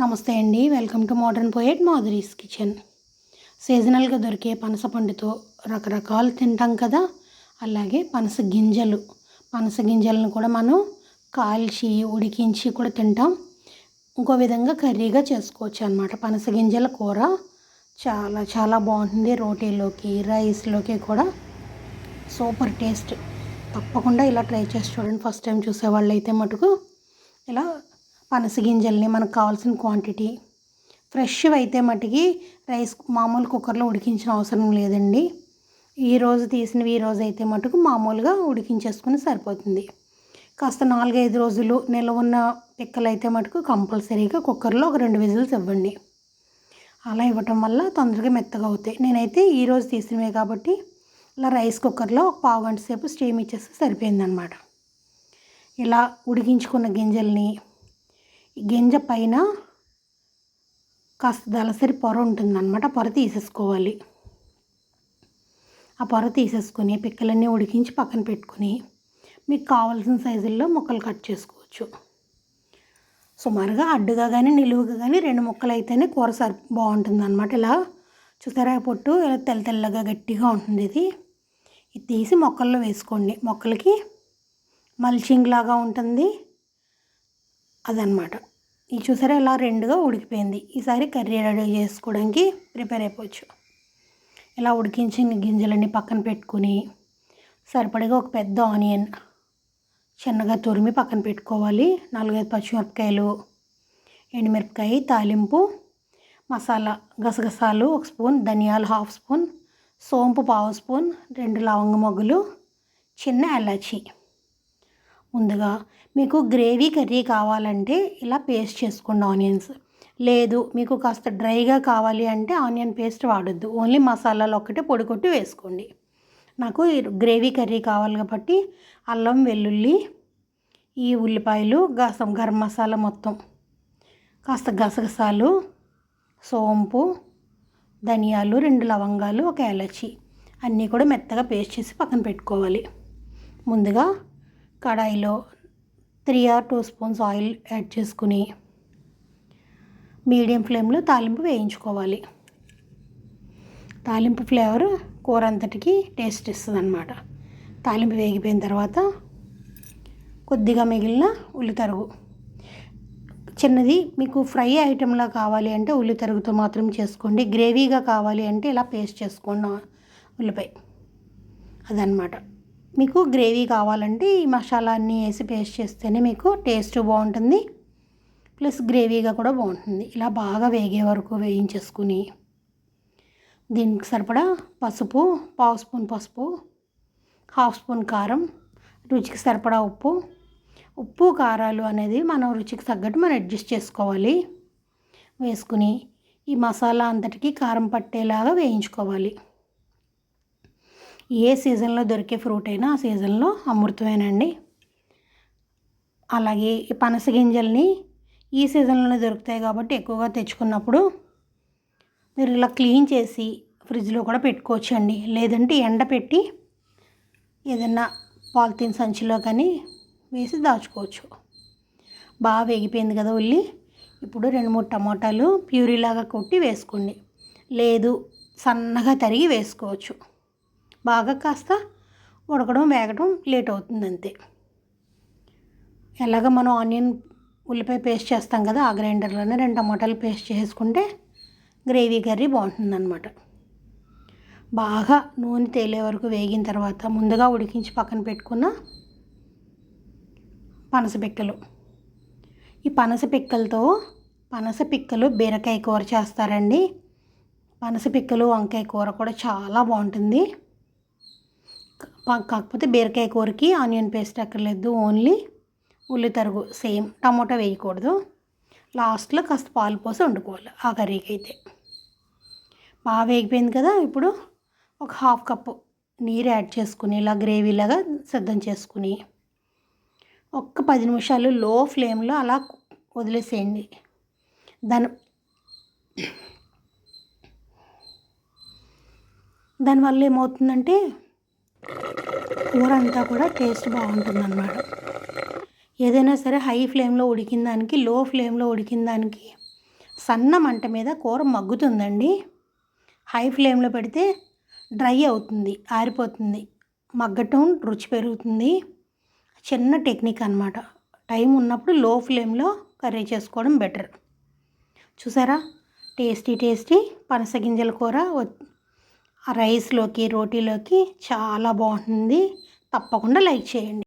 నమస్తే అండి. Welcome to modern poet Madhuri's kitchen. సీజనల్గా దొరికే పనస పండుతో రకరకాలు తింటాం కదా. అలాగే పనస గింజలు. పనస గింజలను కూడా మనం కాల్చి ఉడికించి కూడా తింటాం. ఇంకో విధంగా కర్రీగా చేసుకోవచ్చు అనమాట పనస గింజల కూర చాలా చాలా బాగుంటుంది. రోటీలోకి రైస్లోకి కూడా సూపర్ టేస్ట్. తప్పకుండా ఇలా ట్రై చేసి చూడండి. ఫస్ట్ టైం చూసేవాళ్ళు అయితే మటుకు ఇలా పనస గింజల్ని మనకు కావాల్సిన క్వాంటిటీ ఫ్రెష్ అయితే మటుకి రైస్ మామూలు కుక్కర్లో ఉడికించిన అవసరం లేదండి. ఈ రోజు తీసినవి ఈ రోజు అయితే మటుకు మామూలుగా ఉడికించేసుకుని సరిపోతుంది. కాస్త నాలుగైదు రోజులు నిల్వ ఉన్న పిక్కలు అయితే మటుకు కంపల్సరీగా కుక్కర్లో ఒక రెండు విజిల్స్ ఇవ్వండి. అలా ఇవ్వటం వల్ల తొందరగా మెత్తగా అవుతాయి. నేనైతే ఈరోజు తీసినవే కాబట్టి ఇలా రైస్ కుక్కర్లో ఒక పావు గంట సేపు స్టీమ్ ఇచ్చేస్తే సరిపోయిందనమాట ఇలా ఉడికించుకున్న గింజల్ని గింజ పైన కాస్త దలసరి పొర ఉంటుందన్నమాట. పొర తీసేసుకోవాలి. ఆ పొర తీసేసుకొని పిక్కలన్నీ ఉడికించి పక్కన పెట్టుకుని మీకు కావాల్సిన సైజుల్లో ముక్కలు కట్ చేసుకోవచ్చు. సుమారుగా అడ్డుగా కానీ నిలువుగా కానీ రెండు ముక్కలు అయితేనే కూర సరి బాగుంటుంది అనమాట ఇలా చూసారా పొట్టు ఇలా తెల్ల తెల్లగా గట్టిగా ఉంటుంది ఇది. ఇది తీసి మొక్కల్లో వేసుకోండి. మొక్కలకి మల్చింగ్ లాగా ఉంటుంది. అదనమాట ఇది చూసారా ఇలా రెండుగా ఉడికిపోయింది. ఈసారి కర్రీ రెడీ చేసుకోవడానికి ప్రిపేర్ అయిపోవచ్చు. ఇలా ఉడికించిన గింజలన్నీ పక్కన పెట్టుకుని సరిపడగా ఒక పెద్ద ఆనియన్ చిన్నగా తురిమి పక్కన పెట్టుకోవాలి. నాలుగైదు పచ్చిమిరపకాయలు ఎండుమిరపకాయ తాలింపు మసాలా గసగసాలు ఒక స్పూన్ ధనియాలు హాఫ్ స్పూన్ సోంపు పావు స్పూన్ రెండు లవంగ మొగ్గులు చిన్న ఎలాచి ముందుగా మీకు గ్రేవీ కర్రీ కావాలంటే ఇలా పేస్ట్ చేసుకోండి ఆనియన్స్. లేదు మీకు కాస్త డ్రైగా కావాలి అంటే ఆనియన్ పేస్ట్ వాడొద్దు. ఓన్లీ మసాలాలు ఒక్కటే పొడి కొట్టి వేసుకోండి. నాకు గ్రేవీ కర్రీ కావాలి కాబట్టి అల్లం వెల్లుల్లి ఈ ఉల్లిపాయలు గసం గరం మసాలా మొత్తం. కాస్త గసగసాలు సోంపు ధనియాలు రెండు లవంగాలు ఒక ఏలచి అన్నీ కూడా మెత్తగా పేస్ట్ చేసి పక్కన పెట్టుకోవాలి. ముందుగా కడాయిలో three or two spoons oil add చేసుకుని మీడియం ఫ్లేమ్లో తాలింపు వేయించుకోవాలి. తాలింపు ఫ్లేవర్ కూర అంతటికి టేస్ట్ ఇస్తుంది అనమాట తాలింపు వేగిపోయిన తర్వాత కొద్దిగా మిగిలిన ఉల్లితరుగు. చిన్నది మీకు ఫ్రై ఐటెంలా కావాలి అంటే ఉల్లి తరుగుతో మాత్రం చేసుకోండి. గ్రేవీగా కావాలి అంటే ఇలా పేస్ట్ చేసుకోండి. ఉల్లిపాయ. అదనమాట మీకు గ్రేవీ కావాలంటే ఈ మసాలా అన్నీ వేసి పేస్ట్ చేస్తేనే మీకు టేస్ట్ బాగుంటుంది. ప్లస్ గ్రేవీగా కూడా బాగుంటుంది. ఇలా బాగా వేగే వరకు వేయించేసుకుని దీనికి సరిపడా పసుపు పావు స్పూన్ పసుపు హాఫ్ స్పూన్ కారం రుచికి సరిపడా ఉప్పు. ఉప్పు కారాలు అనేది మనం రుచికి తగ్గట్టు మనం అడ్జస్ట్ చేసుకోవాలి. వేసుకుని ఈ మసాలా అంతటికి కారం పట్టేలాగా వేయించుకోవాలి. ఏ సీజన్లో దొరికే ఫ్రూట్ అయినా ఆ సీజన్లో అమృతమేనండి. అలాగే పనస గింజల్ని ఈ సీజన్లోనే దొరుకుతాయి కాబట్టి ఎక్కువగా తెచ్చుకున్నప్పుడు మీరు ఇలా క్లీన్ చేసి ఫ్రిడ్జ్లో కూడా పెట్టుకోవచ్చు అండి లేదంటే ఎండ పెట్టి ఏదైనా పాలిథిన్ సంచిలో కానీ వేసి దాచుకోవచ్చు. బాగా వేగిపోయింది కదా ఉల్లి. ఇప్పుడు రెండు మూడు టమాటాలు ప్యూరీలాగా కొట్టి వేసుకోండి. లేదు సన్నగా తరిగి వేసుకోవచ్చు. బాగా కాస్త ఉడకడం వేగడం లేట్ అవుతుంది అంతే. ఎలాగ మనం ఆనియన్ ఉల్లిపాయ పేస్ట్ చేస్తాం కదా ఆ గ్రైండర్లోనే రెండు టమాటాలు పేస్ట్ చేసుకుంటే గ్రేవీ కర్రీ బాగుంటుందన్నమాట. బాగా నూనె తేలే వరకు వేగిన తర్వాత ముందుగా ఉడికించి పక్కన పెట్టుకున్న పనస పిక్కలు. ఈ పనస పిక్కలతో పనస పిక్కలు బీరకాయ కూర చేస్తారండి. పనస పిక్కలు వంకాయ కూర కూడా చాలా బాగుంటుంది. కాకపోతే బీరకాయ కూరకి ఆనియన్ పేస్ట్ అక్కర్లేదు ఓన్లీ ఉల్లి తరుగు సేమ్ టమోటా వేయకూడదు. లాస్ట్లో కాస్త పాలు పోసి వండుకోవాలి ఆ కర్రీకి అయితే బాగా వేగిపోయింది కదా ఇప్పుడు ఒక హాఫ్ కప్పు నీరు యాడ్ చేసుకుని ఇలా గ్రేవీలాగా సిద్ధం చేసుకుని ఒక్క పది నిమిషాలు లో ఫ్లేమ్లో అలా వదిలేసేయండి. దాని దానివల్ల ఏమవుతుందంటే కూర అంతా కూడా టేస్ట్ బాగుంటుంది అన్నమాట ఏదైనా సరే హై ఫ్లేమ్లో ఉడికిన దానికి లో ఫ్లేమ్లో ఉడికిన దానికి సన్న మంట మీద కూర మగ్గుతుందండి. హై ఫ్లేమ్లో పెడితే డ్రై అవుతుంది ఆరిపోతుంది మగ్గటం రుచి పెరుగుతుంది. చిన్న టెక్నిక్ అనమాట టైం ఉన్నప్పుడు లో ఫ్లేమ్లో కర్రీ చేసుకోవడం బెటర్. చూసారా? టేస్టీ టేస్టీ పనస గింజల కూర రైస్లోకి రోటీలోకి చాలా బాగుంటుంది. తప్పకుండా లైక్ చేయండి.